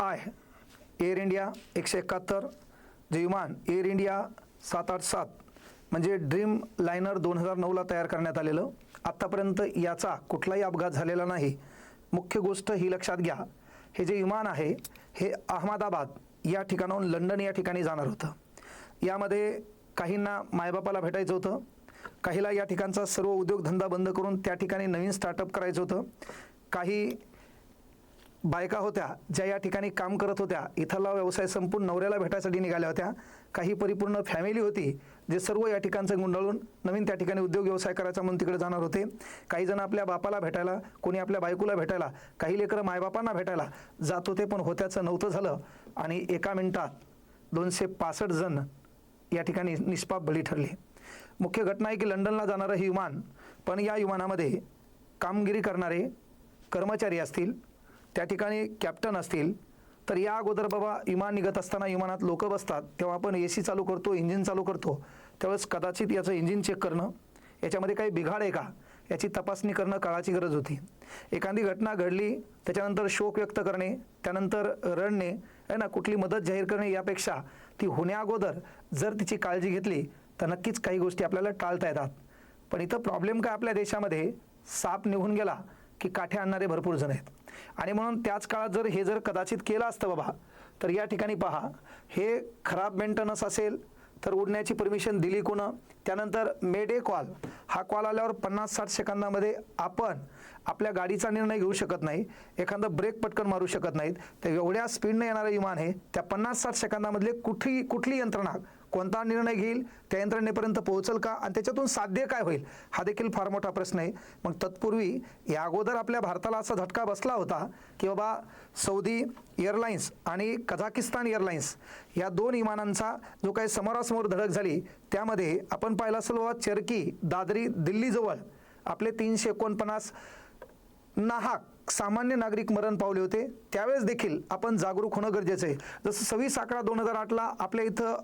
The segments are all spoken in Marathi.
आय एअर इंडिया एकशे एकाहत्तर जे विमान एअर इंडिया सात आठ सात म्हणजे ड्रीम लायनर दोन हजार नऊला तयार करण्यात आलेलं. आत्तापर्यंत याचा कुठलाही अपघात झालेला नाही. मुख्य गोष्ट ही लक्षात घ्या. हे जे विमान आहे हे अहमदाबाद या ठिकाणाहून लंडन या ठिकाणी जाणार होतं. यामध्ये काहींना मायबापाला भेटायचं होतं. काहीला या ठिकाणचा सर्व उद्योगधंदा बंद करून त्या ठिकाणी नवीन स्टार्टअप करायचं होतं. काही बायका होत्या ज्या या ठिकाणी काम करत होत्या इथला व्यवसाय संपून नवऱ्याला भेटायसाठी निघाल्या होत्या. काही परिपूर्ण फॅमिली होती जे सर्व या ठिकाणचं गुंडाळून नवीन त्या ठिकाणी उद्योग व्यवसाय करायचा म्हणून तिकडे जाणार होते. काही जण आपल्या बापाला भेटायला कोणी आपल्या बायकोला भेटायला काही लेकरं मायबापांना भेटायला जात होते पण होत्याचं नव्हतं झालं. आणि एका मिनिटात दोनशे पासष्ट जण या ठिकाणी निष्पाप बळी ठरले. मुख्य घटना आहे की लंडनला जाणारं हे विमान पण या विमानामध्ये कामगिरी करणारे कर्मचारी असतील त्या ठिकाणी कॅप्टन असतील तर या अगोदर बाबा विमान निघत असताना विमानात लोक बसतात तेव्हा आपण ए सी चालू करतो इंजिन चालू करतो. त्यावेळेस कदाचित याचं इंजिन चेक करणं याच्यामध्ये काही बिघाड आहे का याची तपासणी करणं काळाची गरज होती. एखादी घटना घडली त्याच्यानंतर शोक व्यक्त करणे त्यानंतर रडणे आहे ना कुठली मदत जाहीर करणे यापेक्षा ती होण्याअगोदर जर तिची काळजी घेतली तर नक्कीच काही गोष्टी आपल्याला टाळता येतात. पण इथं प्रॉब्लेम काय आपल्या देशामध्ये? साप निघून गेला की काठे आणणारे भरपूर जण आहेत. आणि म्हणून त्याच काळात जर हे जर कदाचित केलं असतं बाबा तर या ठिकाणी पहा हे खराब मेंटेनन्स असेल तर उडण्याची परमिशन दिली कोणं? त्यानंतर मेडे कॉल हा कॉल आल्यावर पन्नास साठ सेकंदामध्ये आपण आपल्या गाडीचा निर्णय घेऊ शकत नाही एखादं ब्रेक पटकन मारू शकत नाहीत. तर एवढ्या स्पीडनं येणारं विमान आहे त्या पन्नास साठ सेकंदामधले कुठली कुठली यंत्रणा कोणता निर्णय घेईल त्या यंत्रणेपर्यंत पोहोचल का आणि त्याच्यातून साध्य काय होईल हा देखील फार मोठा प्रश्न आहे. मग तत्पूर्वी या अगोदर आपल्या भारताला असा झटका बसला होता की बाबा सौदी एअरलाइन्स आणि कझाकिस्तान एअरलाइन्स या दोन विमानांचा जो काही समोरासमोर धडक झाली त्यामध्ये आपण पाहिलं असेल बाबा चर्की दादरी दिल्लीजवळ आपले तीनशे एकोणपन्नास नाहक सामान्य नागरिक मरण पावले होते. त्यावेळेस देखील आपण जागरूक होणं गरजेचं आहे. जसं सव्वीस अकरा दोन हजार आठला आपल्या इथं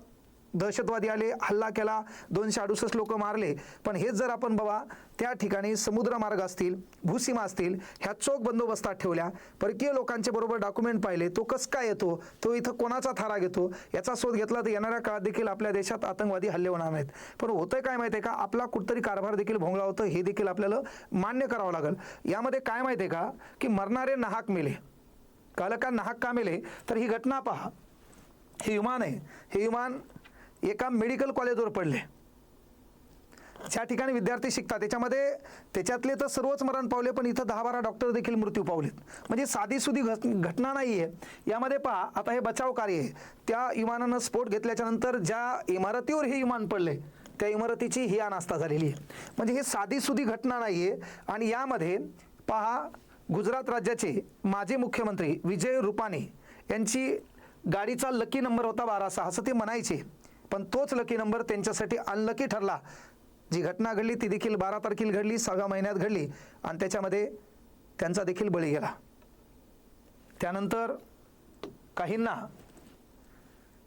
दहशतवादी आले हल्ला केला दोनशे अडुसष्ट लोक मारले. पण हेच जर आपण बाबा त्या ठिकाणी समुद्रमार्ग असतील भूसीमा असतील ह्या चोख बंदोबस्तात ठेवल्या. परकीय लोकांचे बरोबर डॉक्युमेंट पाहिले तो कस काय येतो? तो इथं कोणाचा थारा घेतो? याचा शोध घेतला तर येणाऱ्या काळात देखील आपल्या देशात आतंकवादी हल्ले होणार नाहीत. पण होतंय काय माहिती आहे का? आपला कुठतरी कारभार देखील भोंगळा होतं हे देखील आपल्याला मान्य करावं लागेल. यामध्ये काय माहिती आहे का? की मरणारे नाहक मेले. काल का नाहक का मेले? तर ही घटना पहा. हे विमान आहे. हे विमान एका मेडिकल कॉलेजवर पडले. ज्या ठिकाणी विद्यार्थी शिकतात. त्याच्यामध्ये त्याच्यातले तर सर्वच मरण पावले पण इथं दहा बारा डॉक्टर देखील मृत्यू पावलेत. म्हणजे साधीसुधी घट घटना नाही आहे यामध्ये पहा आता हे बचाव कार्य आहे. त्या विमानानं स्फोट घेतल्याच्या नंतर ज्या इमारतीवर हे विमान पडले त्या इमारतीची ही अनास्था झालेली आहे. म्हणजे ही साधीसुधी घटना नाही आहे आणि यामध्ये पहा गुजरात राज्याचे माजी मुख्यमंत्री विजय रुपाने यांची गाडीचा लकी नंबर होता बारा सहा. असं ते म्हणायचे. पण तोच लकी नंबर त्यांच्यासाठी अनलकी ठरला. जी घटना घडली ती देखील बारा तारखेला घडली सहाव्या महिन्यात घडली आणि त्याच्यामध्ये त्यांचा देखील बळी गेला. त्यानंतर काहींना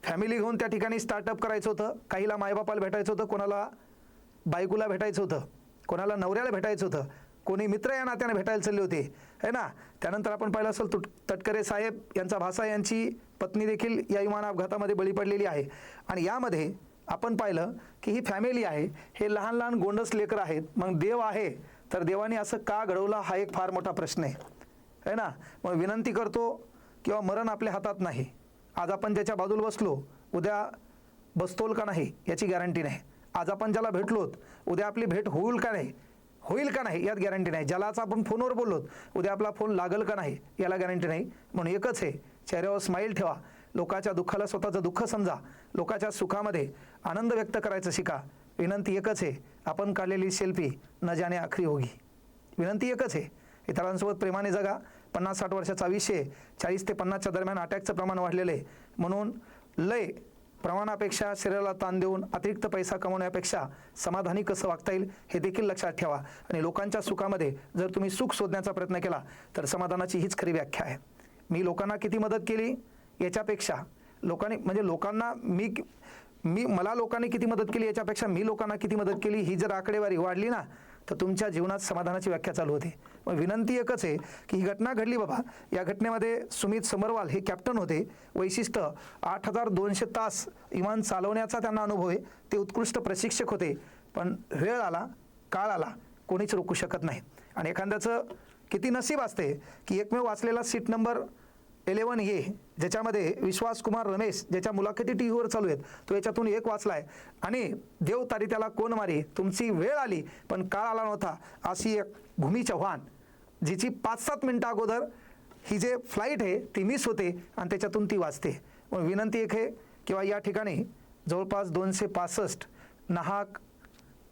फॅमिली घेऊन त्या ठिकाणी स्टार्टअप करायचं होतं. काहीला मायबापाला भेटायचं होतं कोणाला बायकोला भेटायचं होतं कोणाला नवऱ्याला भेटायचं होतं. कोणी मित्र या नात्याने भेटायला चालले होते है ना? त्यानंतर आपण पाहिलं असेल तुट तटकरे साहेब यांचा भासा यांची पत्नी देखील या विमान अपघातामध्ये बळी पडलेली आहे. आणि यामध्ये आपण पाहिलं की ही फॅमिली आहे हे लहान लहान गोंडस लेकर आहेत. मग देव आहे तर देवाने असं का घडवलं हा एक फार मोठा प्रश्न आहे. है ना? मग विनंती करतो किंवा मरण आपल्या हातात नाही. आज आपण ज्याच्या बाजूला बसलो उद्या बसतोल का नाही याची गॅरंटी नाही. आज आपण ज्याला भेटलोत उद्या आपली भेट होईल का नाही होईल का नाही यात गॅरंटी नाही. ज्यालाच आपण फोनवर बोललो उद्या आपला फोन लागल का नाही याला गॅरंटी नाही. म्हणून एकच आहे चेहऱ्यावर स्माईल ठेवा. लोकाच्या दुःखाला स्वतःचं दुःख समजा. लोकाच्या सुखामध्ये आनंद व्यक्त करायचं शिका. विनंती एकच आहे आपण काढलेली सेल्फी न जाणे आखरी होगी विनंती एकच आहे. इतरांसोबत प्रेमाने जगा. पन्नास साठ वर्षाचा विषय चाळीस ते पन्नासच्या दरम्यान अटॅकचं प्रमाण वाढलेलं आहे. म्हणून लय प्रमाणापेक्षा शरीराला ताण देऊन अतिरिक्त पैसा कमवण्यापेक्षा समाधानी कसं वागता येईल हे देखील लक्षात ठेवा. आणि लोकांच्या सुखामध्ये जर तुम्ही सुख शोधण्याचा प्रयत्न केला तर समाधानाची हीच खरी व्याख्या आहे. मी लोकांना किती मदत केली? याच्यापेक्षा लोकांनी म्हणजे लोकांना मी मी मला लोकांनी किती मदत केली? याच्यापेक्षा मी लोकांना किती मदत केली? ही जर आकडेवारी वाढली ना तर तुमच्या जीवनात समाधानाची व्याख्या चालू होते. मग विनंती एकच आहे की ही घटना घडली बाबा या घटनेमध्ये सुमित समरवाल हे कॅप्टन होते. वैशिष्ट्य आठ हजार दोनशे तास विमान चालवण्याचा त्यांना अनुभव आहे. ते उत्कृष्ट प्रशिक्षक होते. पण वेळ आला काळ आला कोणीच रोखू शकत नाही. आणि एखाद्याचं किती नसीब असते की एकमेव वाचलेला सीट नंबर इलेवन ए ज्याच्यामध्ये विश्वास कुमार रमेश ज्याच्या मुलाखती टी व्हीवर चालू आहेत तो याच्यातून एक वाचलाय. आणि देव तारी त्याला कोण मारी? तुमची वेळ आली पण काळ आला नव्हता. अशी एक भूमी चव्हाण जिची पाच सात मिनटं अगोदर ही जे फ्लाईट आहे ती मिस होते आणि त्याच्यातून ती वाचते. मग विनंती एक आहे किंवा या ठिकाणी जवळपास दोनशे पासष्ट नाहक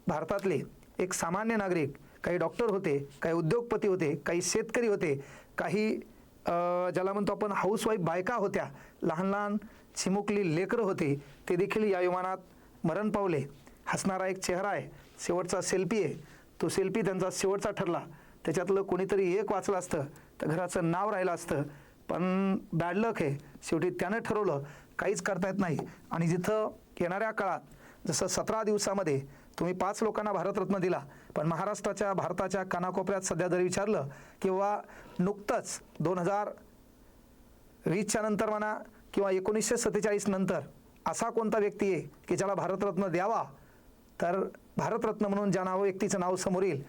भारतातले एक सामान्य नागरिक काही डॉक्टर होते काही उद्योगपती होते काही शेतकरी होते काही ज्याला म्हणतो आपण हाऊसवाईफ बायका होत्या. लहान लहान चिमुकली लेकरं होती. ते देखील या विमानात मरण पावले. हसणारा एक चेहरा आहे. शेवटचा सेल्फी आहे. तो सेल्फी त्यांचा शेवटचा ठरला. त्याच्यातलं कोणीतरी एक वाचलं असतं. तर घराचं नाव राहिलं असतं. पण बॅड लक आहे शेवटी त्यानं ठरवलं. काहीच करता येत नाही. आणि जिथं येणाऱ्या काळात जसं सतरा दिवसामध्ये तुम्ही पाच लोकांना भारतरत्न दिला पण महाराष्ट्राच्या भारताच्या कानाकोपऱ्यात सध्या जरी विचारलं किंवा नुकतंच दोन हजार वीसच्या नंतर म्हणा किंवा एकोणीसशे सत्तेचाळीस नंतर असा कोणता व्यक्ती आहे की ज्याला भारतरत्न द्यावा तर भारतरत्न म्हणून ज्या नाव व्यक्तीचं नाव समोर येईल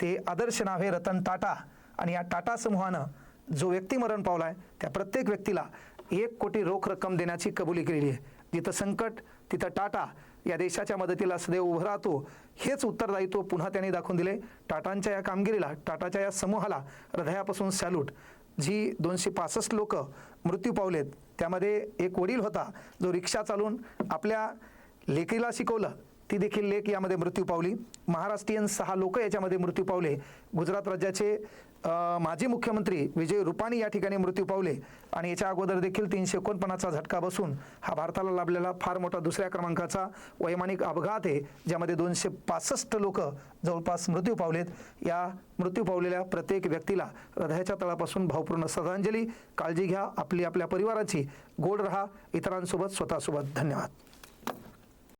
ते आदर्श नाव आहे रतन टाटा. आणि या टाटा समूहानं जो व्यक्ती मरण आहे त्या प्रत्येक व्यक्तीला एक कोटी रोख रक्कम देण्याची कबुली केलेली आहे. जिथं संकट तिथं टाटा. या देशाच्या मदतीला सदैव उभं राहतो. हेच उत्तरदायित्व पुन्हा त्यांनी दाखवून दिले. टाटांच्या या कामगिरीला टाटाच्या या समूहाला हृदयापासून सॅल्यूट. जी दोनशे पासष्ट लोक मृत्यू पावलेत त्यामध्ये एक वडील होता जो रिक्षा चालवून आपल्या लेकीला शिकवलं. ती देखील लेख यामध्ये मृत्यू पावली. महाराष्ट्रीयन सहा लोक याच्यामध्ये मृत्यू पावले. गुजरात राज्याचे माजी मुख्यमंत्री विजय रुपाणी या ठिकाणी मृत्यू पावले. आणि याच्या अगोदर देखील तीनशे एकोणपन्नासचा झटका बसून हा भारताला लाभलेला फार मोठा दुसऱ्या क्रमांकाचा वैमानिक अपघात आहे ज्यामध्ये दोनशे पासष्ट लोक जवळपास मृत्यू पावलेत. या मृत्यू पावलेल्या प्रत्येक व्यक्तीला हृदयाच्या तळापासून भावपूर्ण श्रद्धांजली. काळजी घ्या आपली आपल्या परिवाराची. गोड रहा इतरांसोबत स्वतःसोबत. धन्यवाद.